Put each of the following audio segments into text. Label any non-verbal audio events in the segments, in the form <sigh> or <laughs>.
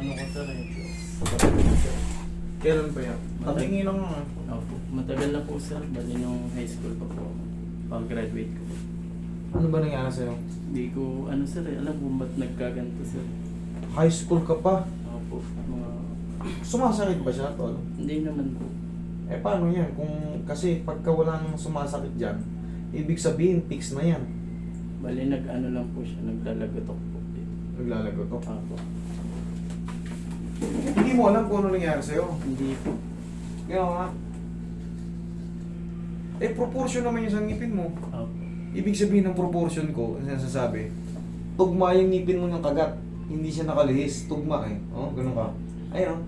ano ko sir eh. Kailan pa yan? Tatingin lang nga. Opo. Matagal na po sir. Bali nung high school pa po. Pag-graduate ko. Ano ba nangyari sa'yo? Hindi ko, ano sir eh, alam kung ba't nagkaganto sir. High school ka pa. Opo. Mga, Sumasakit ba siya, tol? hindi naman po. Eh paano yan? Kung, kasi pagka wala nang sumasakit dyan, ibig sabihin, fix na yan. Bali nag-ano lang po siya, naglalagotok po. Naglalago to. Opo. Hindi mo alam kung ano nangyari sa'yo. Hindi po. Kaya nga. Eh, proportion naman yung sa ngipin mo. Opo. Ibig sabihin ng proportion ko, ang sinasasabi, tugma yung ngipin mo ng kagat. Hindi siya nakalihis. Tugma eh. Oh, ganun ka. Ayun. oh.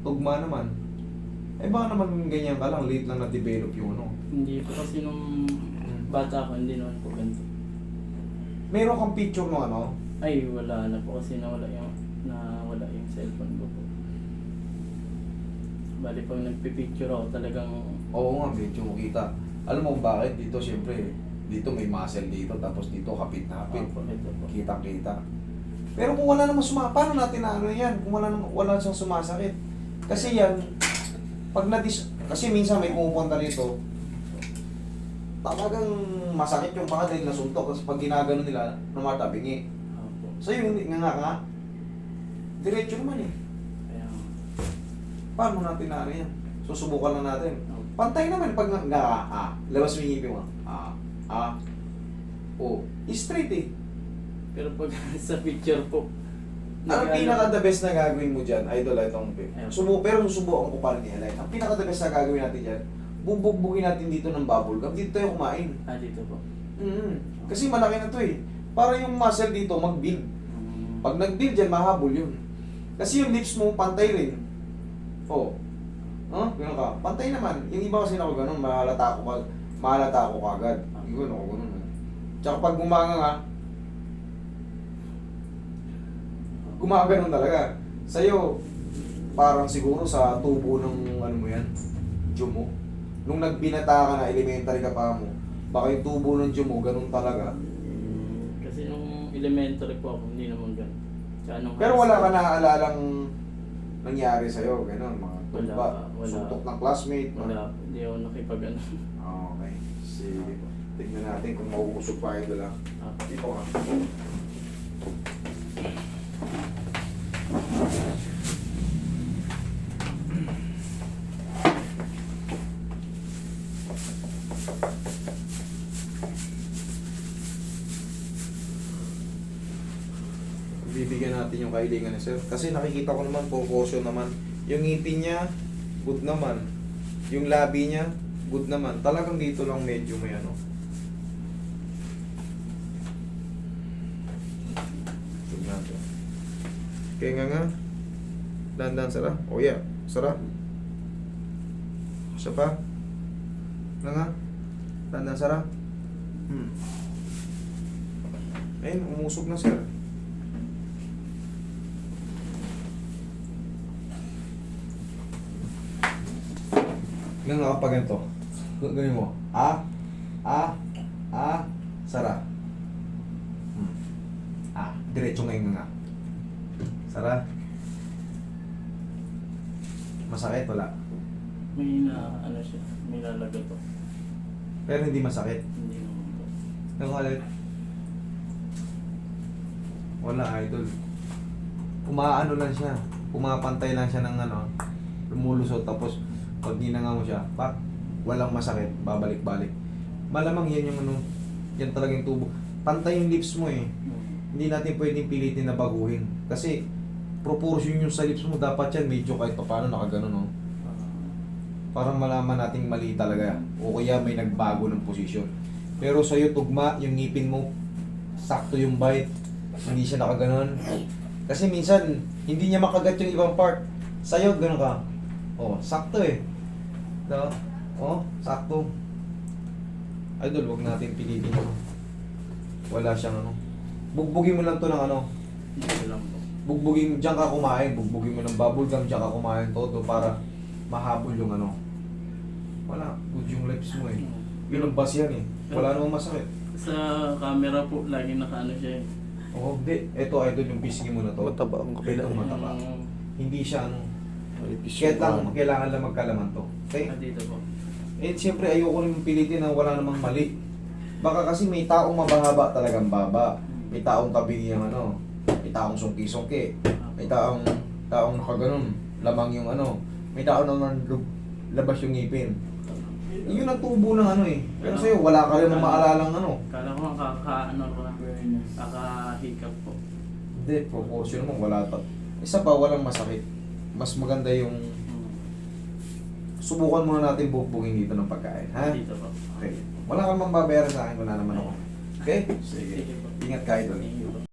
Tugma naman. Eh baka naman ganyan ka lang, late lang na-develop yung ano. Hindi po kasi nung bata ko, hindi naman po ganito. Meron kang picture no ano? Ay, wala na po kasi nawala yung, yung cellphone ko po. Bali pag nagpipicture ako talagang Oo nga, medyo mo kita. Alam mo bakit? Dito syempre, dito may muscle dito, tapos dito hapit na hapit. Opo, ito po. Kitang-kita. Pero kung wala namang suma, paano natin na ano yan? Kung wala namang, wala siyang sumasakit. Kasi yan, pag nadis, kasi minsan may pumupunta rito, talagang masakit yung panga dahil nasuntok. Kasi pag ginagano nila, numatabingi. Opo. So yun, nga nga nga, diretso naman eh. Kaya, Paano natin na yan? Susubukan lang natin. opo. Pantay naman pag nga, nga ah, labas mo yung ngipin mo. Ah, ah, oh, straight eh. Pero pag <laughs> sa picture po, Ang pinaka the best na gagawin mo dyan, idol, itong Ayun. subo, pero susubukan ko pa rin i-align. Ang pinaka the best na gagawin natin dyan, bubugbugin natin dito ng bubble gum. Dito tayo kumain. Ah, dito po. mm Kasi malaki na to eh. Para yung muscle dito mag-build. Mm, Pag nag-build yan, mahabol yun. Kasi yung lips mo, pantay rin. Oh. Oh, ganun ka. Pantay naman. Yung iba kasi ako ganun, mahalata ako, ka- mahalata ako kagad. Yung ganun ako ganun. eh. Tsaka pag gumanga nga, gumaganon talaga. Sa'yo, parang siguro sa tubo ng ano mo yan, dyo mo. Nung nagbinata ka na, elementary ka pa mo, baka yung tubo ng dyo mo, ganun talaga. Kasi nung elementary po ako, hindi naman ganun. Nung Pero wala ka school, naalalang nangyari sa'yo, ganun, mga Wala, tumba, wala. suntok ng classmate. Wala po. Hindi ako nakipag ano. Okay, sige. Tignan natin kung mauusog pa ito lang. Ah, Dito ka. Bibigyan natin yung kailangan ni sir. Kasi nakikita ko naman, proportion naman. Yung ngipin niya, good naman. Yung labi niya, good naman. Talagang dito lang medyo may ano. Tignan natin. Kaya nga nga. Dandan sara. Oh yeah. Sara. Isa pa. Nga nga. Dandan sara. Hmm. Ayun, umusog na sir. Nga nga pag ganito. G- Gawin mo. A. A. A. Sara. Hmm. A. Diretso ngayon nga. Sara. Masakit? Wala. may na, ano siya, may nalagat po. Pero hindi masakit. Hindi naman. Yung ulit. Wala, idol. Umaano lang siya. Pumapantay lang siya ng ano. Lumulusot. Tapos, pag ginanga mo siya, pak, walang masakit. Babalik-balik. Malamang yan yung ano, yan talaga yung tubo. Pantay yung lips mo eh. Hindi natin pwedeng pilitin na baguhin. Kasi, proportion yung sa lips mo, dapat yan medyo kahit pa paano nakaganon, no? Parang malaman nating mali talaga. O kaya may nagbago ng posisyon. Pero sa'yo, tugma, yung ngipin mo, sakto yung bite. Hindi siya nakaganon. Kasi minsan, hindi niya makagat yung ibang part. Sa'yo, gano'n ka. Oh, sakto eh. Diba? Oh, sakto. Idol, wag natin pilitin. Wala siyang ano. Bugbugin mo lang to ng ano. Bugbugin, diyan ka kumain. Bugbugin mo ng bubble gum, diyan ka kumain todo para mahabol yung ano. Wala, good yung lips mo eh. Yun ang bas yan eh. Wala namang masakit. Sa camera po, lagi nakaano siya eh. Oo, hindi. Ito, idol, yung pisngi mo na to. Mataba ang kabila. Ito, mataba. Yung- Hindi siya, ano, kaya lang, kailangan lang magkalaman to. Okay? Ah, dito po. Eh, siyempre, ayoko rin pilitin na wala namang mali. Baka kasi may taong mabahaba talagang baba. May taong tabi yung ano, may taong sungki-sungki. May taong, taong nakaganon, lamang yung ano. May taong naman labas yung ngipin. Yun ang tubo ng ano eh. Pero sa'yo, wala ka rin maalalang ano. Kala ko nga kaka, ano ko na, kaka-hiccup po. Hindi, proportion mo, wala pa. Isa pa, walang masakit. Mas maganda yung subukan muna natin bukbugin dito ng pagkain, ha? Dito po. Okay. Wala kang mang babayaran sa akin, wala naman ako. Okay? Sige. Ingat ka, idol.